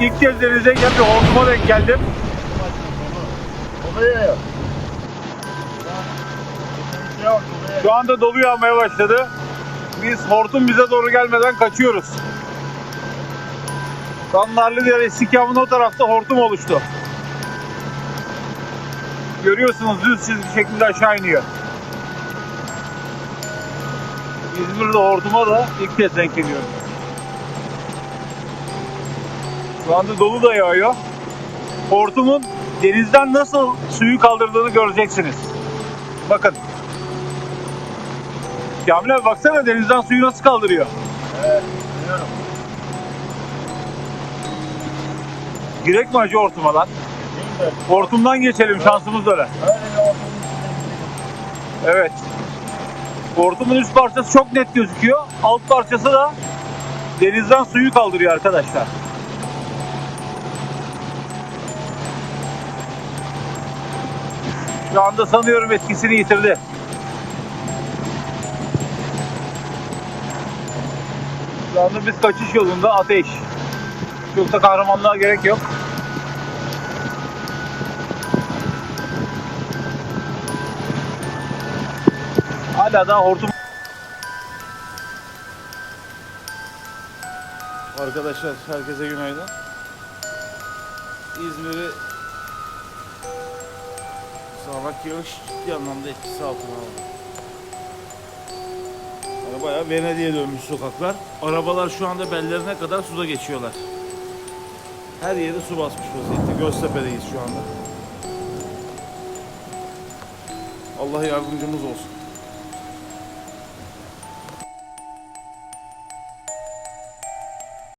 ilk kez denizdeyken bir hortuma denk geldim. Şu anda dolu yağmaya başladı. Biz hortum bize doğru gelmeden kaçıyoruz. Kanlarlıdere istikamın o tarafta hortum oluştu. Görüyorsunuz düz çizgi şeklinde aşağı iniyor. İzmir'de hortuma da ilk kez denk geliyorum. Şu anda dolu da yağıyor. Hortumun denizden nasıl suyu kaldırdığını göreceksiniz. Bakın. Kamil abi baksana denizden suyu nasıl kaldırıyor. Evet. Girek mi acı hortuma lan? Hortumdan geçelim şansımız öyle. Evet. Hortumun üst parçası çok net gözüküyor. Alt parçası da denizden suyu kaldırıyor arkadaşlar. Şu anda sanıyorum etkisini yitirdi. Şu anda biz kaçış yolunda ateş. Çok da kahramanlığa gerek yok. Hala daha hortum Arkadaşlar herkese günaydın. İzmir'i sağanak yağış ciddi anlamda etkisi altına aldı. Yani Venedik'e dönmüş sokaklar. Arabalar şu anda bellerine kadar suda geçiyorlar. Her yeri su basmış vaziyette. Göztepe'deyiz şu anda. Allah yardımcımız olsun.